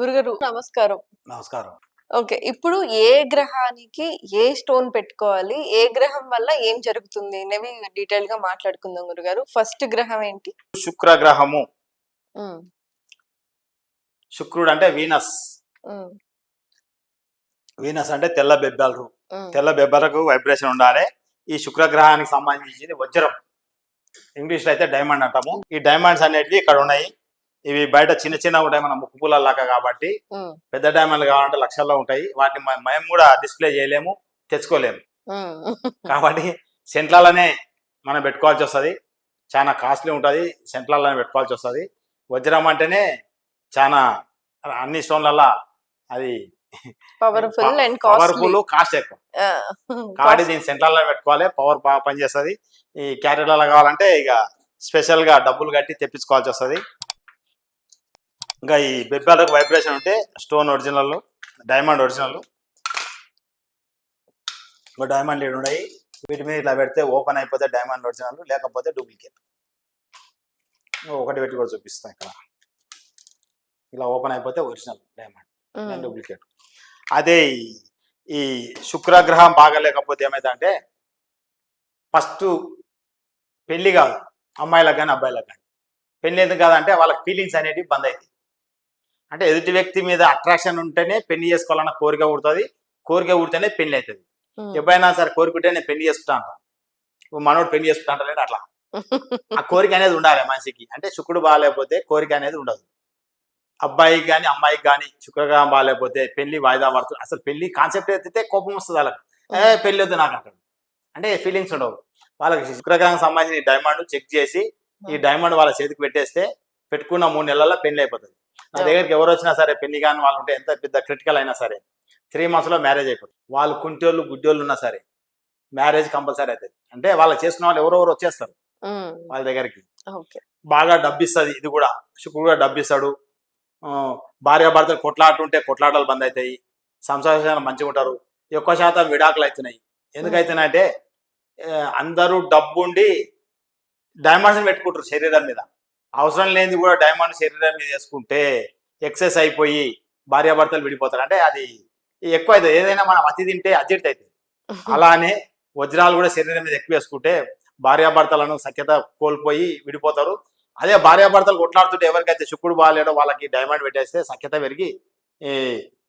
గురుగారు నమస్కారం. నమస్కారం. ఓకే ఇప్పుడు ఏ గ్రహానికి ఏ స్టోన్ పెట్టుకోవాలి? ఏ గ్రహం వల్ల ఏం జరుగుతుంది అనేవి డీటెయిల్గా మాట్లాడుకుందాం గురుగారు. ఫస్ట్ గ్రహం ఏంటి? శుక్ర గ్రహము శుక్రుడు అంటే వీనస్. వీనస్ అంటే తెల్ల బెబ్బలు. తెల్ల బెబ్బలకు వైబ్రేషన్ ఉండాలి. ఈ శుక్ర గ్రహానికి సంబంధించింది వజ్రం. ఇంగ్లీష్లో అయితే డైమండ్ అంటాము. ఈ డైమండ్స్ అనేటివి ఇక్కడ ఉన్నాయి. ఇవి బయట చిన్న చిన్నగా ఉంటాయి మన ముక్కు పుల్ల లాగా కాబట్టి పెద్ద డైమండ్లు కావాలంటే లక్షల్లో ఉంటాయి. వాటిని మేము కూడా డిస్ప్లే చేయలేము తెచ్చుకోలేము. కాబట్టి సెంట్లలోనే మనం పెట్టుకోవాల్సి వస్తుంది. చాలా కాస్ట్లీ ఉంటుంది సెంట్లలోనే పెట్టుకోవాల్సి వస్తుంది. వజ్రం అంటేనే చాలా అన్ని స్టోన్లల్లో అది పవర్ఫుల్ అండ్ పవర్ఫుల్ కాస్ట్ ఎక్కువ. కాబట్టి దీని సెంట్రల్లో పెట్టుకోవాలి. పవర్ బాగా పనిచేస్తుంది. ఈ క్యారెట్లలో కావాలంటే ఇక స్పెషల్గా డబ్బులు కట్టి తెప్పించుకోవాల్సి వస్తుంది. ఇంకా ఈ బెబ్బాలకు వైబ్రేషన్ ఉంటే stone original diamond original. Diamond lead ఉన్నాయి వీటి మీద ఇట్లా పెడితే ఓపెన్ అయిపోతే డైమండ్ ఒరిజినల్ లేకపోతే డూప్లికేట్. ఒకటి పెట్టి కూడా చూపిస్తాను ఇక్కడ. ఇలా ఓపెన్ అయిపోతే ఒరిజినల్ డైమండ్ డూప్లికేట్. అదే ఈ- ఈ శుక్రగ్రహం బాగలేకపోతే ఏమైందంటే ఫస్ట్ పెళ్ళి కాదు అమ్మాయిలకు కానీ అబ్బాయిలకు కానీ పెళ్ళి ఎందుకు కాదంటే వాళ్ళకి ఫీలింగ్స్ అనేటివి బంద్ అవుతాయి అంటే ఎదుటి వ్యక్తి మీద అట్రాక్షన్ ఉంటేనే పెళ్ళి చేసుకోవాలన్న కోరిక పుడుతుంది. కోరిక పుడితేనే పెళ్ళి అవుతుంది. ఎప్పుడైనా సరే కోరుకుంటే నేను పెళ్ళి చేసుకుంటా మనోడు పెళ్ళి చేసుకుంటా అంటలేడు అట్లా. ఆ కోరిక అనేది ఉండాలి మనిషికి. అంటే శుక్రుడు బాగాలేకపోతే కోరిక అనేది ఉండదు. అబ్బాయికి కానీ అమ్మాయికి కానీ శుక్రగ్రహం బాగాలేకపోతే పెళ్ళి వాయిదా పడుతుంది. అసలు పెళ్ళి కాన్సెప్ట్ ఎత్తితే కోపం వస్తుంది వాళ్ళకి. ఏ పెళ్ళి వద్దు నాకు అంటాడు. అంటే ఫీలింగ్స్ ఉండవు. వాళ్ళకి శుక్రగ్రహం సంబంధించిన డైమండ్ చెక్ చేసి ఈ డైమండ్ వాళ్ళ చేతికి పెట్టేస్తే పెట్టుకున్న మూడు నెలల్లో పెళ్ళి అయిపోతుంది. నా దగ్గరికి ఎవరు వచ్చినా సరే పెళ్ళి కానీ వాళ్ళు ఉంటే ఎంత పెద్ద క్రిటికల్ అయినా సరే త్రీ మంత్స్లో మ్యారేజ్ అయిపోతుంది. వాళ్ళు కుంటోళ్ళు గుడ్డోళ్ళు ఉన్నా సరే మ్యారేజ్ కంపల్సరీ అవుతుంది. అంటే వాళ్ళు చేసుకున్న వాళ్ళు ఎవరెవరు వచ్చేస్తారు? వాళ్ళ దగ్గరికి. బాగా డబ్బిస్తుంది ఇది కూడా. శుక్రుడు కూడా డబ్బిస్తాడు. ఆ, భార్యాభర్తలు కొట్లాడుతుంటే కొట్లాటలు బంద్ అవుతాయి సంసారాలు మంచిగా ఉంటారు. ఎక్కువ శాతం విడాకులు అవుతున్నాయి ఎందుకైతున్నాయంటే అందరూ డబ్బుండి డైమండ్స్ పెట్టుకుంటారు శరీరం మీద. అవసరం లేనిది కూడా డైమండ్ శరీరం మీద వేసుకుంటే ఎక్సెస్ అయిపోయి భార్యాభర్తలు విడిపోతారు. అంటే అది ఎక్కువ అవుతుంది ఏదైనా మనం అతి తింటే అజిట్ అవుతుంది అలానే వజ్రాలు కూడా శరీరం మీద ఎక్కువ వేసుకుంటే భార్యాభర్తలను సఖ్యత కోల్పోయి విడిపోతారు. అదే భార్యాభర్తలు కొట్లాడుతుంటే ఎవరికైతే శుక్రుడు బాగాలేడో వాళ్ళకి డైమండ్ పెట్టేస్తే సఖ్యత పెరిగి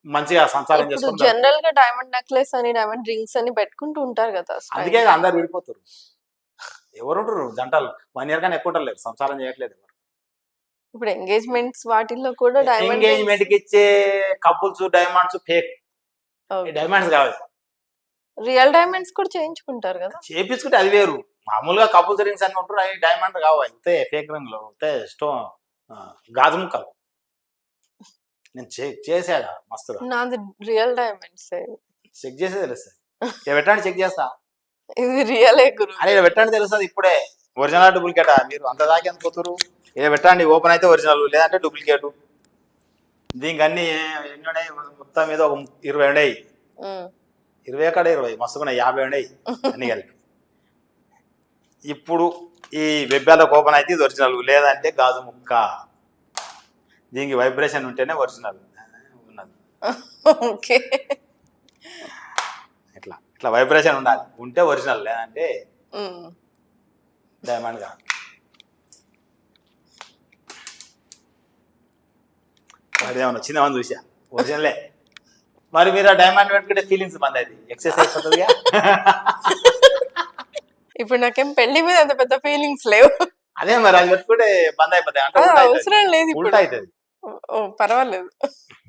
మంచిగా సంసారం చేసుకుంటారు. జనరల్గా డైమండ్ నెక్లెస్ అని డైమండ్ రింగ్స్ అని పెట్టుకుంటూ ఉంటారు కదా అందుకే అందరు విడిపోతారు. ఎవరుంటారు? జంటలు. వన్ ఇయర్ కానీ ఎక్కువ సంసారం చేయట్లేదు. ఇప్పుడు ఎంగేజ్మెంట్స్ వాటిల్లో కూడా డైమండ్ ఎంగేజ్మెంట్కి ఇచ్చే కపుల్స్ డైమండ్స్ ఫేక్ డైమండ్స్ కావాలి. రియల్ డైమండ్స్ కూడా చేయించుకుంటారు కదా? చేపించుకుంటే అది వేరు. మామూలుగా కపుల్స్ రింగ్స్ అన్ని ఉంటారు అవి డైమండ్ కావు. అంతే ఫేక్ రింగ్లో. అంతే స్టోన్ గాజు ముక్కలు. నేను చెక్ చేసాగా మస్తుగా నాది రియల్ డైమండ్స్ చెక్ చేసే తెలుస్తుంది. పెట్టండి చెక్ చేస్తా. ఇది రియలే అరే పెట్టండి తెలుస్తుంది ఇప్పుడే. ఒరిజినల్ డూప్లికేటా మీరు అంత దాకా పోతురు ఇక పెట్టండి ఓపెన్ అయితే ఒరిజినల్ లేదంటే డూప్లికేట్ దీనికి అన్ని ఎన్ని ఉన్నాయి మొత్తం మీద ఒక ఇరవై ఉమ్, ఇరవై అక్కడ ఇరవై. మస్తుగా యాభై ఉన్నాయి అన్ని కలిపి. ఇప్పుడు ఈ వెబ్బాలకు ఓపెన్ అయితే ఇది ఒరిజినల్ లేదంటే గాజు ముక్క. దీనికి వైబ్రేషన్ ఉంటేనే ఒరిజినల్ ఉన్నది. ఓకే. ఇట్లా. ఇట్లా వైబ్రేషన్ ఉండాలి. ఉంటే ఒరిజినల్ లేదంటే డైమండ్ కాదు వాడు ఏమన్నా వచ్చిందేమని చూసా ఒరిజినలే. మరి మీరు ఆ డైమండ్ పెట్టుకుంటే ఫీలింగ్స్ మంది అది. ఎక్సర్సైజ్ ఇప్పుడు నాకేం పెళ్ళి మీద అంత పెద్ద ఫీలింగ్స్ లేవు. అదే మరి అది పెట్టుకుంటే బంద్ అయిపోతాయి. అంటే. అవసరం లేదు ఇప్పుడు. అవుతుంది. పర్వాలేదు.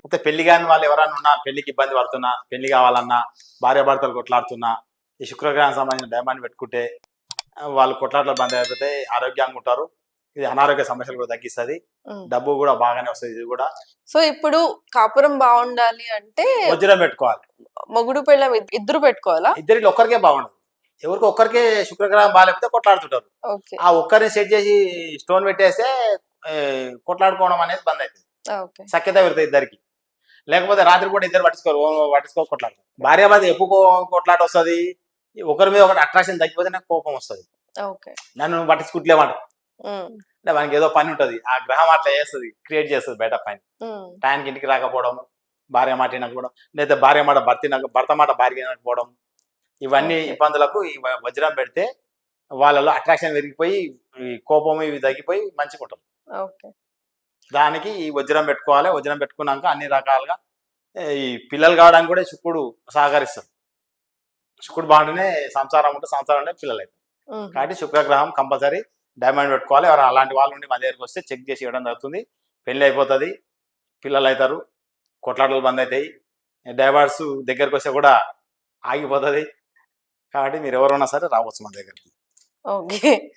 అయితే పెళ్ళి కాని వాళ్ళు ఎవరైనా ఉన్నా పెళ్ళికి ఇబ్బంది పడుతున్నా పెళ్ళి కావాలన్నా భార్య భర్తలు కొట్లాడుతున్నా ఈ శుక్రగ్రహం సంబంధించిన డైమండ్ పెట్టుకుంటే వాళ్ళు కొట్లాటలు బంద్ అయిపోతే ఆరోగ్యంగా ఉంటారు. ఇది అనారోగ్య సమస్యలు కూడా తగ్గిస్తుంది. డబ్బు కూడా బాగానే వస్తుంది ఇది కూడా. సో ఇప్పుడు కాపురం బాగుండాలి అంటే వజ్రం పెట్టుకోవాలి. మొగుడు పెళ్ళం ఇద్- ఇద్దరు పెట్టుకోవాలా? ఇద్దరికి ఒక్కరికే బాగుండదు. ఎవరికి ఒక్కరికే శుక్రగ్రహం బాగాలేకపోతే కొట్లాడుతుంటారు. ఓకే. ఆ ఒక్కరిని సెట్ చేసి స్టోన్ పెట్టేస్తే ఏ, కొట్లాడుకోవడం అనేది బంద్ అవుతుంది ఓకే. సఖ్యత పెడుతుంది ఇద్దరికి. లేకపోతే రాత్రి కూడా ఇద్దరు పట్టించుకోరు ఓ పట్టించుకో కొట్లాడతారు భార్య భర్త ఎప్పుడు కో- కొట్లాట వస్తుంది? ఒకరి మీద ఒకటి అట్రాక్షన్ తగ్గిపోతే నాకు కోపం వస్తుంది. ఓకే. నన్ను పట్టించుకుంటలేమంట ఉమ్, అంటే మనకి ఏదో పని ఉంటుంది. ఆ గ్రహం అట్లా చేస్తుంది. క్రియేట్ చేస్తుంది బయట పని. టైంకి ఇంటికి రాకపోవడం భార్య మాట వినకపోవడం లేదా భార్య మాట భర్త భర్త మాట భార్య వినకపోవడం ఇవన్నీ. ఇబ్బందులకు ఈ వజ్రం పెడితే వాళ్ళలో అట్రాక్షన్ పెరిగిపోయి ఈ కోపం ఇవి తగ్గిపోయి మంచిగా ఉంటుంది ఓకే. దానికి ఈ వజ్రం పెట్టుకోవాలి. వజ్రం పెట్టుకున్నాక అన్ని రకాలుగా ఈ పిల్లలు కావడానికి కూడా శుక్రుడు సహకరిస్తాడు. శుక్రుడు బాగుంటేనే సంసారం ఉంటే సంసారం ఉంటే పిల్లలు అవుతారు కాబట్టి శుక్రగ్రహం కంపల్సరీ డైమండ్ పెట్టుకోవాలి. ఎవరైనా అలాంటి వాళ్ళు ఉండి మా దగ్గరికి వస్తే చెక్ చేసి ఇవ్వడం జరుగుతుంది. పెళ్ళి అయిపోతుంది. పిల్లలు అవుతారు. కొట్లాటలు బంద్ అవుతాయి. డైవర్స్ దగ్గరికి వస్తే కూడా ఆగిపోతుంది. కాబట్టి మీరు ఎవరున్నా సరే రావచ్చు మన దగ్గరికి. ఓకే.